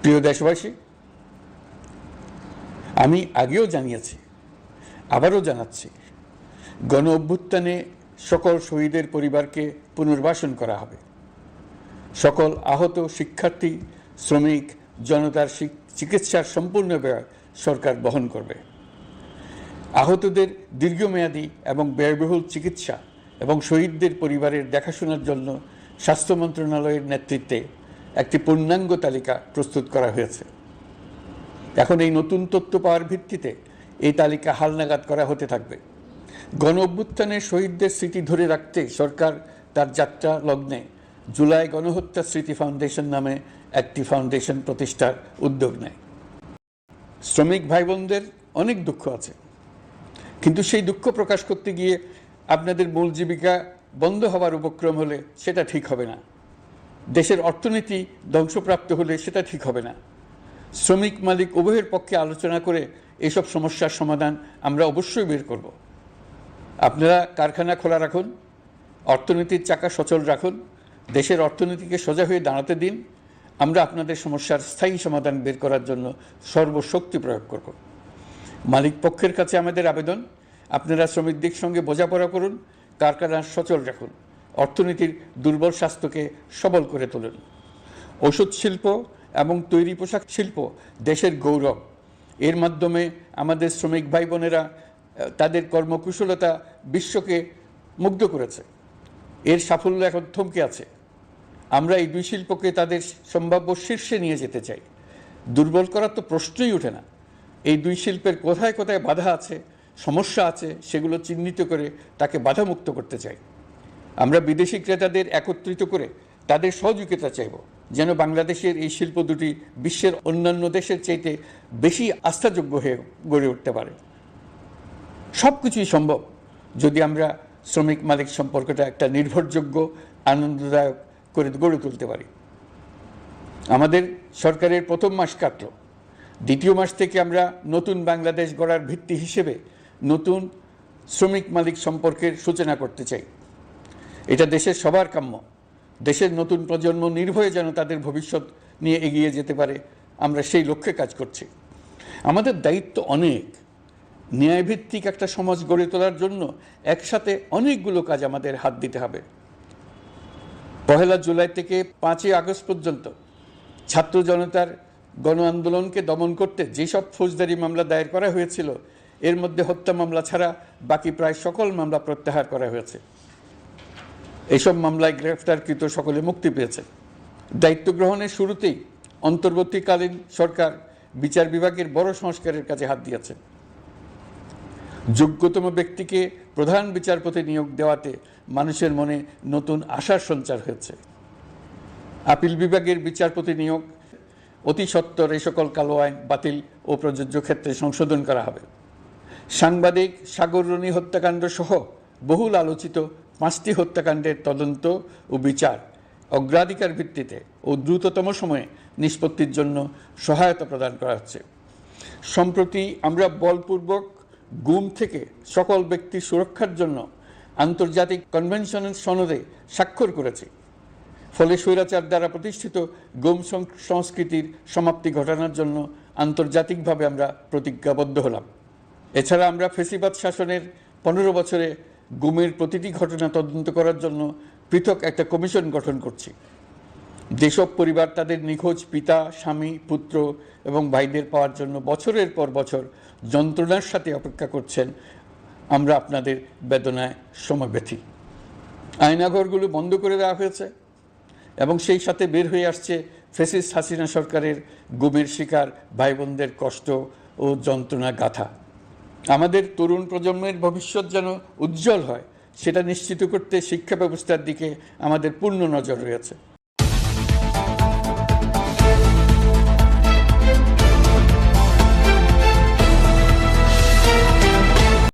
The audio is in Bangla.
প্রিয় দেশবাসী, আমি আগেও জানিয়েছি, আবারও জানাচ্ছি, গণ অভ্যুত্থানে সকল শহীদের পরিবারকে পুনর্বাসন করা হবে। সকল আহত শিক্ষার্থী, শ্রমিক, জনতার চিকিৎসার সম্পূর্ণ ব্যয় সরকার বহন করবে। আহতদের দীর্ঘমেয়াদী এবং ব্যয়বহুল চিকিৎসা এবং শহীদদের পরিবারের দেখাশোনার জন্য স্বাস্থ্য মন্ত্রণালয়ের নেতৃত্বে একটি পূর্ণাঙ্গ তালিকা প্রস্তুত করা হয়েছে। এখন এই নতুন তথ্য পাওয়ার ভিত্তিতে এই তালিকা হালনাগাদ করা হতে থাকবে। গণ অভ্যুত্থানের শহীদদের স্মৃতি ধরে রাখতে সরকার তার যাত্রা লগ্নে জুলাই গণহত্যা স্মৃতি ফাউন্ডেশন নামে একটি ফাউন্ডেশন প্রতিষ্ঠার উদ্যোগ নেয়। শ্রমিক ভাই বোনদের অনেক দুঃখ আছে। কিন্তু সেই দুঃখ প্রকাশ করতে গিয়ে আপনাদের মূল জীবিকা বন্ধ হওয়ার উপক্রম হলে সেটা ঠিক হবে না। দেশের অর্থনীতি ধ্বংসপ্রাপ্ত হলে সেটা ঠিক হবে না। শ্রমিক মালিক উভয়ের পক্ষে আলোচনা করে এসব সমস্যার সমাধান আমরা অবশ্যই বের করব। আপনারা কারখানা খোলা রাখুন, অর্থনীতির চাকা সচল রাখুন, দেশের অর্থনীতিকে সোজা হয়ে দাঁড়াতে দিন। আমরা আপনাদের সমস্যার স্থায়ী সমাধান বের করার জন্য সর্বশক্তি প্রয়োগ করব। মালিক পক্ষের কাছে আমাদের আবেদন, আপনারা শ্রমিকদের সঙ্গে বোঝাপড়া করুন, কারখানা সচল রাখুন। অর্থনীতির দুর্বল স্বাস্থ্যকে সবল করে তোলেন। ওষুধ শিল্প এবং তৈরি পোশাক শিল্প দেশের গৌরব। এর মাধ্যমে আমাদের শ্রমিক ভাই বোনেরা তাদের কর্মকুশলতা বিশ্বকে মুগ্ধ করেছে। এর সাফল্য এখন থমকে আছে। আমরা এই দুই শিল্পকে তাদের সম্ভাব্য শীর্ষে নিয়ে যেতে চাই। দুর্বল করার তো প্রশ্নই ওঠে না। এই দুই শিল্পের কোথায় কোথায় বাধা আছে, সমস্যা আছে, সেগুলো চিহ্নিত করে তাকে বাধামুক্ত করতে চাই। আমরা বিদেশি ক্রেতাদের একত্রিত করে তাদের সহযোগিতা চাইব, যেন বাংলাদেশের এই শিল্প দুটি বিশ্বের অন্যান্য দেশের চাইতে বেশি আস্থাযোগ্য হয়ে গড়ে উঠতে পারে। সব কিছুই সম্ভব যদি আমরা শ্রমিক মালিক সম্পর্কটা একটা নির্ভরযোগ্য, আনন্দদায়ক করে গড়ে তুলতে পারি। আমাদের সরকারের প্রথম মাস কাটল। দ্বিতীয় মাস থেকে আমরা নতুন বাংলাদেশ গড়ার ভিত্তি হিসেবে নতুন শ্রমিক মালিক সম্পর্কের সূচনা করতে চাই। এটা দেশের সবার কাম্য। দেশের নতুন প্রজন্ম নির্ভয়ে যেন তাদের ভবিষ্যৎ নিয়ে এগিয়ে যেতে পারে, আমরা সেই লক্ষ্যে কাজ করছি। আমাদের দায়িত্ব অনেক। ন্যায়ভিত্তিক একটা সমাজ গড়ে তোলার জন্য একসাথে অনেকগুলো কাজ আমাদের হাত দিতে হবে। পহেলা জুলাই থেকে পাঁচই আগস্ট পর্যন্ত ছাত্র জনতার গণ আন্দোলনকে দমন করতে যেসব ফৌজদারি মামলা দায়ের করা হয়েছিল, এর মধ্যে হত্যা মামলা ছাড়া বাকি প্রায় সকল মামলা প্রত্যাহার করা হয়েছে। এইসব মামলায় গ্রেফতারকৃত সকলে মুক্তি পেয়েছে। দায়িত্ব গ্রহণের শুরুতেই অন্তর্বর্তীকালীন সরকার বিচার বিভাগের বড় সংস্কারের কাজে হাত দিয়েছে। যোগ্যতম ব্যক্তিকে প্রধান বিচারপতি নিয়োগ দেওয়াতে মানুষের মনে নতুন আশার সঞ্চার হয়েছে। আপিল বিভাগের বিচারপতি নিয়োগ অতি সত্বর এই সকল কালো আইন বাতিল ও প্রযোজ্য ক্ষেত্রে সংশোধন করা হবে। সাংবাদিক সাগররণী হত্যাকাণ্ড সহ বহুল আলোচিত পাঁচটি হত্যাকাণ্ডের তদন্ত ও বিচার অগ্রাধিকার ভিত্তিতে ও দ্রুততম সময়ে নিষ্পত্তির জন্য সহায়তা প্রদান করা হচ্ছে। সম্প্রতি আমরা বলপূর্বক গুম থেকে সকল ব্যক্তির সুরক্ষার জন্য আন্তর্জাতিক কনভেনশনের সনদে স্বাক্ষর করেছি। ফলে স্বৈরাচার দ্বারা প্রতিষ্ঠিত গুম সংস্কৃতির সমাপ্তি ঘটানোর জন্য আন্তর্জাতিকভাবে আমরা প্রতিজ্ঞাবদ্ধ হলাম। এছাড়া আমরা ফেসিবাদ শাসনের পনেরো বছরে গুমের প্রতিটি ঘটনা তদন্ত করার জন্য পৃথক একটা কমিশন গঠন করছি। যেসব পরিবার তাদের নিখোঁজ পিতা, স্বামী, পুত্র এবং ভাইদের পাওয়ার জন্য বছরের পর বছর যন্ত্রণার সাথে অপেক্ষা করছেন। আমরা আপনাদের বেদনায় সমব্যথী আয়নাঘরগুলো বন্ধ করে দেওয়া হয়েছে এবং সেই সাথে বের হয়ে আসছে ফেসিস হাসিনা সরকারের গুমের শিকার ভাই বোনদের কষ্ট ও যন্ত্রণা গাথা আমাদের তরুণ প্রজন্মের ভবিষ্যৎ যেন উজ্জ্বল হয়, সেটা নিশ্চিত করতে শিক্ষা ব্যবস্থার দিকে আমাদের পূর্ণ নজর রয়েছে।